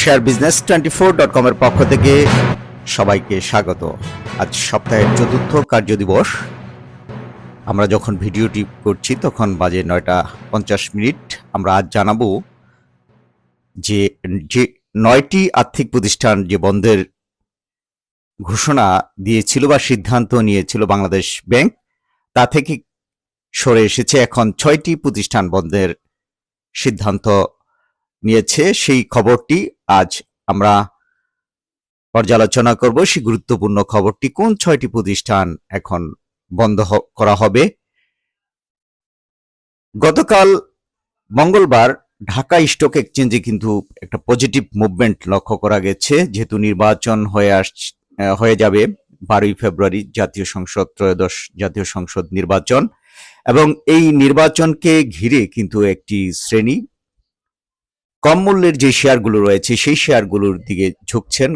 Share business twenty four dot কমের পক্ষ থেকে সবাইকে স্বাগত। আজ সপ্তাহের চতুর্থ কার্য দিবস। আমরা যখন ভিডিওটি করছি, তখন বাজে নয়টা পঞ্চাশ মিনিট। আমরা আজ জানাব যে যে নয়টি আর্থিক প্রতিষ্ঠান যে বন্ধের ঘোষণা দিয়েছিল বা সিদ্ধান্ত নিয়েছিল বাংলাদেশ ব্যাংক, তা থেকে সরে এসেছে এখন ছয়টি প্রতিষ্ঠান বন্ধের সিদ্ধান্ত নিয়েছে। সেই খবরটি আজ আমরা পর্যালোচনা করব সেই গুরুত্বপূর্ণ খবরটি কোন ছয়টি প্রতিষ্ঠান এখন বন্ধ করা হবে। গতকাল মঙ্গলবার ঢাকা স্টক এক্সচেঞ্জে কিন্তু একটা পজিটিভ মুভমেন্ট লক্ষ্য করা গেছে, যেহেতু নির্বাচন হয়ে আস, হয়ে যাবে বারোই ফেব্রুয়ারি জাতীয় সংসদ ত্রয়োদশ জাতীয় সংসদ নির্বাচন এবং এই নির্বাচনকে ঘিরে কিন্তু একটি শ্রেণি কম মূল্যের যে শেয়ারগুলো রয়েছে, সেই শেয়ারগুলোর দিকে ঝুঁকছেন।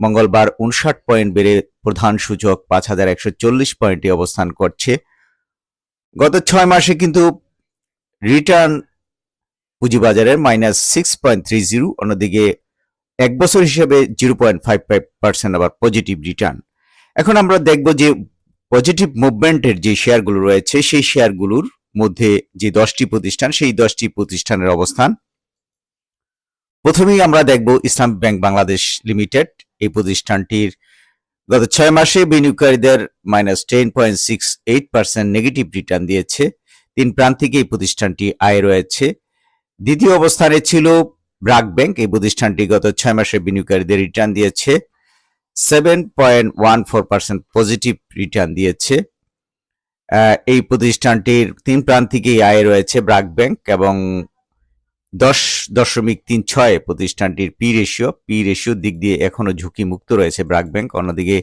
মঙ্গলবার উনষাট পয়েন্ট বেড়ে প্রধান সূচক পাঁচ হাজার একশো চল্লিশ পয়েন্টে অবস্থান করছে। গত ছয় মাসে কিন্তু return পুঁজিবাজারের minus six point three zero, অন্যদিকে এক বছর হিসেবে zero point five five percent আবার পজিটিভ রিটার্ন। এখন আমরা দেখব যে পজিটিভ মুভমেন্টের যে শেয়ারগুলো রয়েছে, সেই শেয়ারগুলোর মধ্যে যে দশটি প্রতিষ্ঠান, সেই দশটি প্রতিষ্ঠানের অবস্থান। প্রথমেই আমরা দেখব ইসলাম ব্যাংক বাংলাদেশ লিমিটেড, এই প্রতিষ্ঠানটির গত ছয় মাসে বিনিয়োগকারীদের minus ten point six eight percent negative return দিয়েছে। তিন প্রান্তিকে এই প্রতিষ্ঠানটি আয় রয়েছে। দ্বিতীয় অবস্থানে ছিল ব্রাক ব্যাংক, এই প্রতিষ্ঠানটি গত ছয় মাসে বিনিয়োগকারীদের রিটার্ন দিয়েছে। Seven point one four percent positive return দিয়েছে। এই প্রতিষ্ঠানটির তিন প্রান্তিকেই আয় রয়েছে ব্রাক ব্যাংক এবং দশ দশমিক তিন ছয় প্রতিষ্ঠানটির পি রেশিও। পি রেশিওর দিক দিয়ে এখনও ঝুঁকি মুক্ত রয়েছে ব্রাক ব্যাংক। অন্যদিকে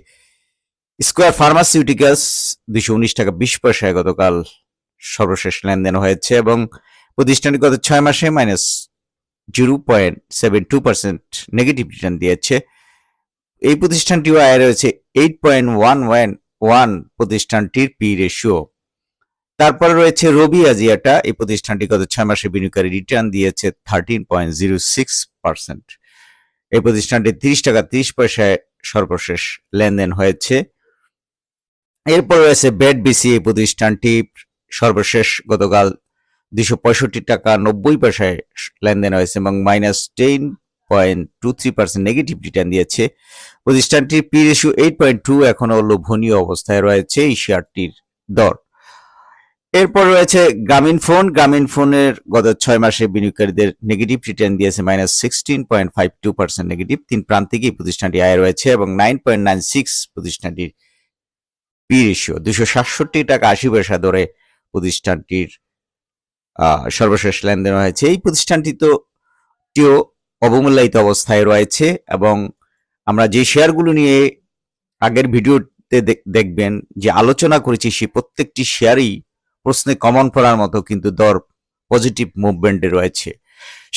স্কোয়ার ফার্মাসিউটিক্যালস দুশো উনিশ টাকা বিশ পয়সায় গতকাল সর্বশেষ লেনদেন হয়েছে এবং প্রতিষ্ঠানটি গত ছয় মাসে minus zero point seven two percent negative return দিয়েছে। এই প্রতিষ্ঠানটিও আয় রয়েছে eight point one one one প্রতিষ্ঠানটির পি রেশিও। তারপরে রয়েছে রবি আজিয়াটা। এই প্রতিষ্ঠানটি গত ছয় মাসে বিনিয়োগকারী রিটার্ন দিয়েছে thirteen point zero six percent এই প্রতিষ্ঠানটি তিরিশ টাকা তিরিশ পয়সায় সর্বশেষ লেনদেন হয়েছে। এরপর রয়েছে বেড বিসি এই প্রতিষ্ঠানটি। সর্বশেষ গতকাল দুশো পঁয়ষট্টি টাকা নব্বই পয়সায় লেনদেন হয়েছে এবং minus ten point two three percent negative return দিয়েছে। প্রতিষ্ঠানটির P ratio eight point two এখনও লোভনীয় অবস্থায় রয়েছে এই শেয়ারটির দর। এরপর রয়েছে গ্রামীণ ফোন। গ্রামীণ ফোনের গত ছয় মাসে বিনিয়োগকারীদের নেগেটিভ রিটার্ন দিয়েছে minus sixteen point five two percent negative তিন প্রান্তিকে এই প্রতিষ্ঠানটি আয় রয়েছে এবং নাইন পয়েন্ট নাইন সিক্স প্রতিষ্ঠানটির পি রেশিও দুশো সাতষট্টি টাকা আশি পয়সা দরে প্রতিষ্ঠানটির সর্বশেষ লেনদেন হয়েছে। এই প্রতিষ্ঠানটি তো টিও অবমূল্যায়িত অবস্থায় রয়েছে এবং আমরা যে শেয়ারগুলো নিয়ে আগের ভিডিওতে দেখ- দেখবেন, যে আলোচনা করেছি সেই প্রত্যেকটি শেয়ারই প্রশ্নে কমন পড়ার মতো কিন্তু দর পজিটিভ মুভমেন্টে রয়েছে।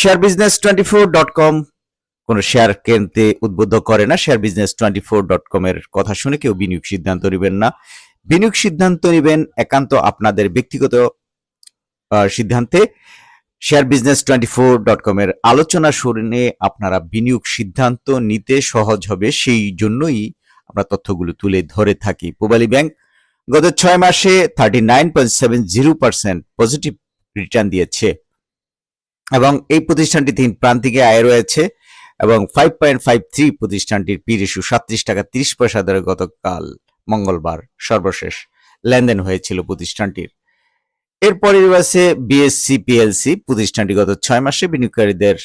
Share business twenty four dot com কোনো শেয়ার কিনতে উদ্বুদ্ধ করে না share business twenty four dot com এর কথা শুনে কেউ বিনিয়োগ সিদ্ধান্ত নেবেন না। বিনিয়োগ সিদ্ধান্ত নেবেন একান্ত আপনাদের ব্যক্তিগত সিদ্ধান্তে। Share business twenty four dot com এর আলোচনা শুনে আপনারা বিনিয়োগ সিদ্ধান্ত নিতে সহজ হবে, সেই জন্যই আমরা তথ্যগুলো তুলে ধরে থাকি। পুবালী ব্যাংক গত ছয় মাসে thirty nine point seven zero percent positive return দিয়েছে। এবং এই প্রতিষ্ঠানটি তিন প্রান্তিকে আয় রয়েছে এবং ফাইভ পয়েন্ট ফাইভ থ্রি প্রতিষ্ঠানটির পি রেশিও সাত্রিশ টাকা তিরিশ পয়সা ধরে গতকাল মঙ্গলবার সর্বশেষ লেনদেন হয়েছিল প্রতিষ্ঠানটির। এরপরে রয়েছে বিএসসি পিএলসি প্রতিষ্ঠানটি গত ছয় মাসে বিনিয়োগকারীদের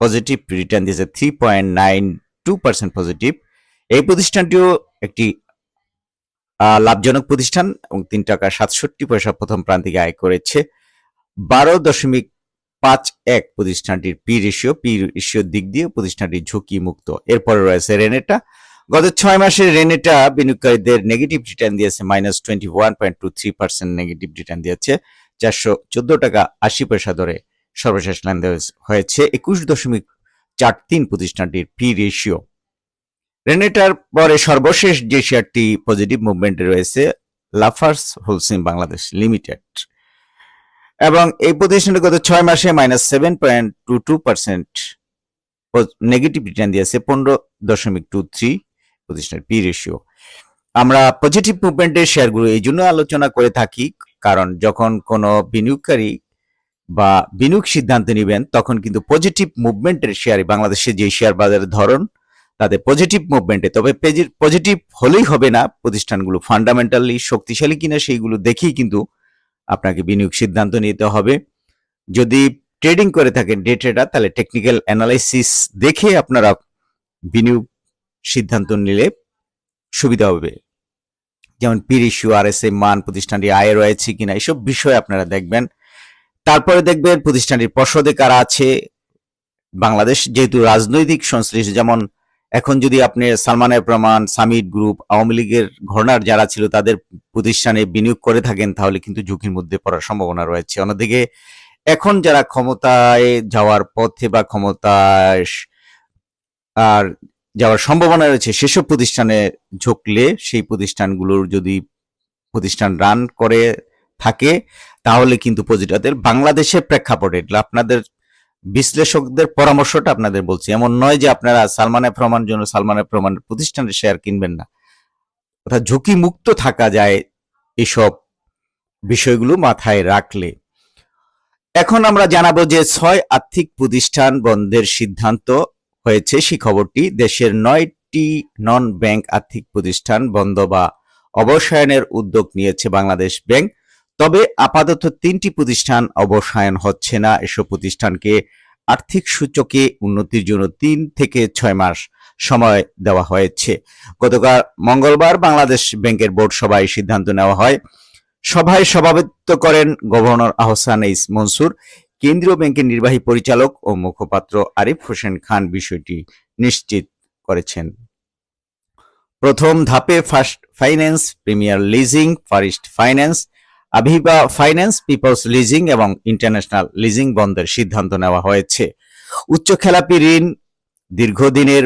পজিটিভ রিটার্ন দিয়েছে three point nine two percent positive এই প্রতিষ্ঠানটিও একটি লাভজনক প্রতিষ্ঠান এবং তিন টাকা সাতষট্টি পয়সা প্রথম প্রান্তিকে আয় করেছে। বারো দশমিক পাঁচ এক প্রতিষ্ঠানটির পি রেশিও পি রেশিওর দিক দিয়ে প্রতিষ্ঠানটি ঝুঁকি মুক্ত এরপরে রয়েছে রেনেটা। গত ছয় মাসে রেনেটা বিনিয়োগকারীদের নেগেটিভ রিটার্ন দিয়েছে minus twenty one point two three percent negative return দিয়েছে, চারশো চোদ্দ টাকা আশি পয়সা ধরে সর্বশেষ লেনদেন হয়েছে। একুশ দশমিক চার তিন প্রতিষ্ঠানটির পি রেশিও রেনেটার পরে সর্বশেষ যে শেয়ারটি পজিটিভ মুভমেন্টে রয়েছে, লাফার্স হোলসিম বাংলাদেশ লিমিটেড এবং এই প্রতিষ্ঠানটি গত ছয় মাসে minus seven point two two percent negative return দিয়েছে, পনেরো দশমিক টু থ্রি প্রতিষ্ঠানের পি রেশিও আমরা পজিটিভ মুভমেন্টের শেয়ারগুলো এই জন্য আলোচনা করে থাকি, কারণ যখন কোনো বিনিয়োগকারী বা বিনিয়োগ সিদ্ধান্ত নেবেন, তখন কিন্তু পজিটিভ মুভমেন্টের শেয়ার বাংলাদেশে যে শেয়ার বাজারের ধরন তাদের পজিটিভ মুভমেন্টে তবে পজিটিভ হলেই হবে না প্রতিষ্ঠানগুলো। ফান্ডামেন্টালি শক্তিশালী কিনা সেইগুলো দেখেই কিন্তু আপনাকে বিনিয়োগ সিদ্ধান্ত নিতে হবে। যদি ট্রেডিং করে থাকেন ডে ট্রেডার তাহলে টেকনিক্যাল অ্যানালাইসিস দেখে আপনারা বিনিয়োগ সিদ্ধান্ত নিলে সুবিধা হবে। যেমন পির ইস্যু আর এস মান, প্রতিষ্ঠানটি আয় রয়েছে কিনা, এসব বিষয় আপনারা দেখবেন। তারপরে দেখবেন প্রতিষ্ঠানটির পর্ষদে কারা আছে? বাংলাদেশ যেহেতু রাজনৈতিক সংশ্লিষ্ট, যেমন এখন যদি আপনি সালমানের প্রমাণ সামিট গ্রুপ, আওয়ামী লীগের ঘটনার যারা ছিল তাদের প্রতিষ্ঠানে বিনিয়োগ করে থাকেন, তাহলে কিন্তু ঝুঁকির মধ্যে পড়ার সম্ভাবনা রয়েছে। অন্যদিকে এখন যারা ক্ষমতায় যাওয়ার পথে বা ক্ষমতায় আর যাওয়ার সম্ভাবনা রয়েছে, সেসব প্রতিষ্ঠানে ঝুঁকলে সেই প্রতিষ্ঠানগুলোর যদি প্রতিষ্ঠান রান করে থাকে, তাহলে কিন্তু পজিটাদের বাংলাদেশের প্রেক্ষাপটে, আপনাদের বিশ্লেষকদের পরামর্শটা আপনাদের বলছি। এমন নয় যে আপনারা সালমানের প্রমাণ জন্য সালমানের প্রমাণ প্রতিষ্ঠানের শেয়ার কিনবেন না। অর্থাৎ ঝুঁকি মুক্ত থাকা যায় এসব বিষয়গুলো মাথায় রাখলে। এখন আমরা জানাব যে ছয় আর্থিক প্রতিষ্ঠান বন্ধের সিদ্ধান্ত হয়েছে। সেই খবরটি দেশের নয়টি নন ব্যাংক আর্থিক প্রতিষ্ঠান বন্ধ বা অবসায়নের উদ্যোগ নিয়েছে বাংলাদেশ ব্যাংক। তবে আপাতত তিনটি প্রতিষ্ঠান অবসায়ন হচ্ছে না। এসব প্রতিষ্ঠানকে আর্থিক সূচকে উন্নতির জন্য তিন থেকে ছয় মাস সময় দেওয়া হয়েছে। গতকাল মঙ্গলবার বাংলাদেশ ব্যাংকের বোর্ড সভায় সিদ্ধান্ত নেওয়া হয়। সভায় সভাপতিত্ব করেন গভর্নর আহসান ইস মনসুর, কেন্দ্রীয় ব্যাংকের নির্বাহী পরিচালক ও মুখপাত্র আরিফ হোসেন খান বিষয়টি নিশ্চিত করেছেন। প্রথম ধাপে First Finance, Premier Leasing, First Finance Aviva Finance Peoples Leasing এবং ইন্টারন্যাশনাল লিজিং বন্ধের সিদ্ধান্ত নেওয়া হয়েছে। উচ্চ খেলাপি ঋণ, দীর্ঘদিনের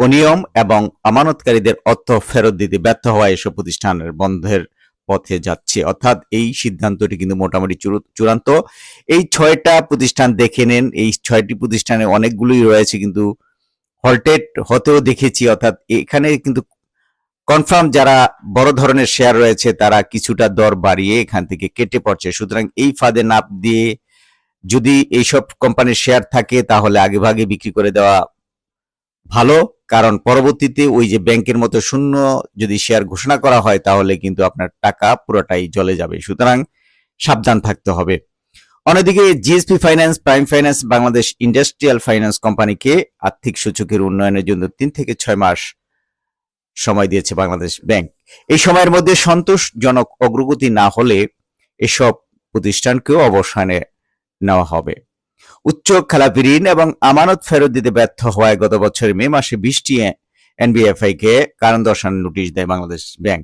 অনিয়ম এবং আমানতকারীদের অর্থ ফেরত দিতে ব্যর্থ হওয়া এসব প্রতিষ্ঠানের বন্ধের পথে যাচ্ছে। অর্থাৎ এই সিদ্ধান্তটি কিন্তু মোটামুটি চূড়ান্ত। এই ছয়টা প্রতিষ্ঠান দেখে নেন। এই ছয়টি প্রতিষ্ঠানে অনেকগুলোই রয়েছে কিন্তু হলটেড, হতেও দেখেছি। অর্থাৎ এখানে কিন্তু কনফার্ম যারা বড় ধরনের শেয়ার রয়েছে, তারা কিছুটা দর বাড়িয়ে এখান থেকে কেটে পড়ছে। সুতরাং এই ফাঁদে নাপ দিয়ে যদি এইসব কোম্পানির শেয়ার থাকে, তাহলে আগে ভাগে বিক্রি করে দেওয়া ভালো। কারণ পরবর্তীতে ওই যে ব্যাংকের মতো শূন্য যদি শেয়ার ঘোষণা করা হয়, তাহলে কিন্তু আপনার টাকা পুরোটাই জলে যাবে। সুতরাং সাবধান থাকতে হবে। অন্যদিকে GSP Finance Prime Finance Bangladesh Industrial Finance কোম্পানিকে আর্থিক সূচকের উন্নয়নের জন্য তিন থেকে ছয় মাস সময় দিয়েছে বাংলাদেশ ব্যাংক। এই সময়ের মধ্যে সন্তোষজনক অগ্রগতি না হলে এসব প্রতিষ্ঠানকেও অবসানে নেওয়া হবে। উচ্চ খেলাপি ঋণ এবং আমানত ফেরত দিতে ব্যর্থ হওয়ায় গত বছরের মে মাসে বৃষ্টি এনবিএফআই কে কারণ দর্শানোর নোটিশ দেয় বাংলাদেশ ব্যাংক।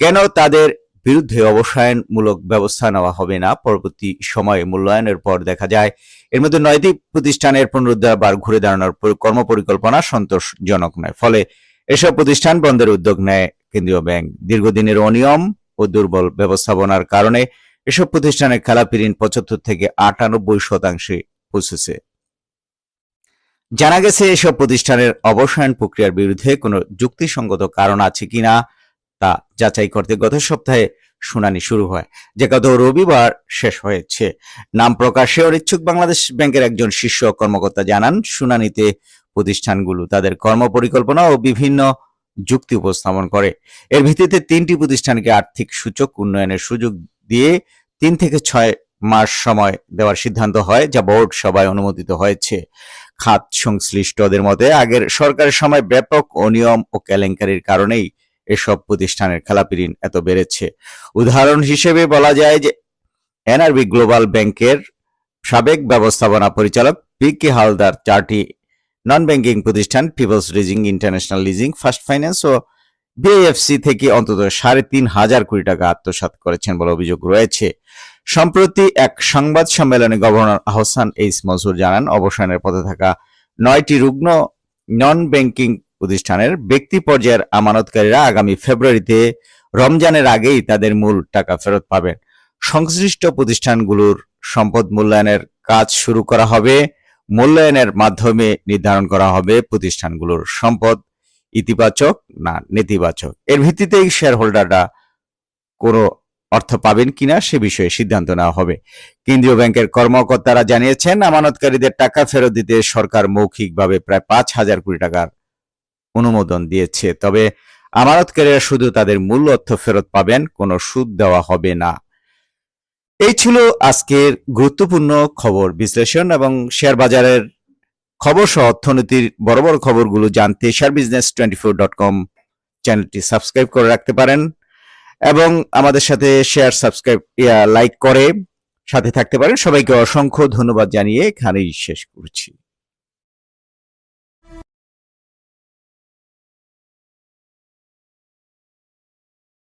কেন তাদের বিরুদ্ধে অবসায়নমূলক ব্যবস্থা নেওয়া হবে না? পরবর্তী সময়ে মূল্যায়নের পর দেখা যায়, এর মধ্যে নয়টি প্রতিষ্ঠানের পুনরুদ্ধার বার ঘুরে দাঁড়ানোর কর্মপরিকল্পনা সন্তোষজনক নয়। ফলে এসব প্রতিষ্ঠান বন্ধের উদ্যোগ নেয় কেন্দ্রীয় ব্যাংক। দীর্ঘদিনের অনিয়ম ও দুর্বল ব্যবস্থাপনার কারণে এসব প্রতিষ্ঠানের খেলাপি ঋণ পঁচাত্তর থেকে আটানব্বই শতাংশে পৌঁছেছে। জানা গেছে, এসব প্রতিষ্ঠানের অবসায়ন প্রক্রিয়ার বিরুদ্ধে কোনো যুক্তিসঙ্গত কারণ আছে কিনা তা যাচাই করতে গত সপ্তাহে শুনানি শুরু হয়, যে গত রবিবার শেষ হয়েছে। নাম প্রকাশে অনিচ্ছুক বাংলাদেশ ব্যাংকের একজন শীর্ষ কর্মকর্তা জানান, শুনানিতে প্রতিষ্ঠানগুলো, তাদের কর্মপরিকল্পনা ও বিভিন্ন যুক্তি উপস্থাপন করে। এর ভিত্তিতে তিনটি প্রতিষ্ঠানকে আর্থিক সূচক উন্নয়নের সুযোগ দিয়ে তিন থেকে ছয় মাস সময় দেওয়ার সিদ্ধান্ত হয়, যা বোর্ড সভায় অনুমোদিত হয়েছে। খাত সংশ্লিষ্টদের মতে, আগের সরকারের সময় ব্যাপক অনিয়ম ও কেলেঙ্কারির কারণেই এসব প্রতিষ্ঠানের খেলাপি ঋণ এত বেড়েছে। উদাহরণ হিসেবে বলা যায় যে, এনআরবি গ্লোবাল ব্যাংকের সাবেক ব্যবস্থাপনা পরিচালক পি কে হালদার চারটি নন ব্যাংকিং প্রতিষ্ঠান Peoples Leasing International Leasing First Finance ও বিএফসি থেকে অন্তত সাড়ে তিন হাজার কোটি টাকা আত্মসাত করেছেন বলে অভিযোগ রয়েছে। সম্প্রতি এক সংবাদ সম্মেলনে গভর্নর আহসান এইস মজুর জানান, অবসানের পথে থাকা নয়টি রুগ্ন নন ব্যাংকিং প্রতিষ্ঠানের ব্যক্তি পর্যায়ের আমানতকারীরা আগামী ফেব্রুয়ারিতে রমজানের আগেই তাদের মূল টাকা ফেরত পাবেন। সংশ্লিষ্ট প্রতিষ্ঠানগুলোর সম্পদ মূল্যায়নের কাজ শুরু করা হবে। মূল্যায়নের মাধ্যমে নির্ধারণ করা হবে প্রতিষ্ঠানগুলোর সম্পদ, ইতিবাচক না নেতিবাচক। এর ভিত্তিতেই শেয়ার হোল্ডাররা কোনো অর্থ পাবেন কিনা সে বিষয়ে সিদ্ধান্ত নেওয়া হবে। কেন্দ্রীয় ব্যাংকের কর্মকর্তারা জানিয়েছেন, আমানতকারীদের টাকা ফেরত দিতে সরকার মৌখিকভাবে প্রায় পাঁচ হাজার কোটি টাকার অনুমোদন দিয়েছে। তবে আমানতকারীরা শুধু তাদের মূল অর্থ ফেরত পাবেন, কোনো সুদ দেওয়া হবে না। এই ছিল আজকের গুরুত্বপূর্ণ খবর বিশ্লেষণ এবং শেয়ার বাজারের খবর সহ অর্থনীতির বড় বড় খবরগুলো জানতে share business twenty four dot com চ্যানেলটি সাবস্ক্রাইব করে রাখতে পারেন এবং আমাদের সাথে শেয়ার সাবস্ক্রাইব লাইক করে সাথে থাকতে পারেন। সবাইকে অসংখ্য ধন্যবাদ জানিয়ে এখানেই শেষ করছি।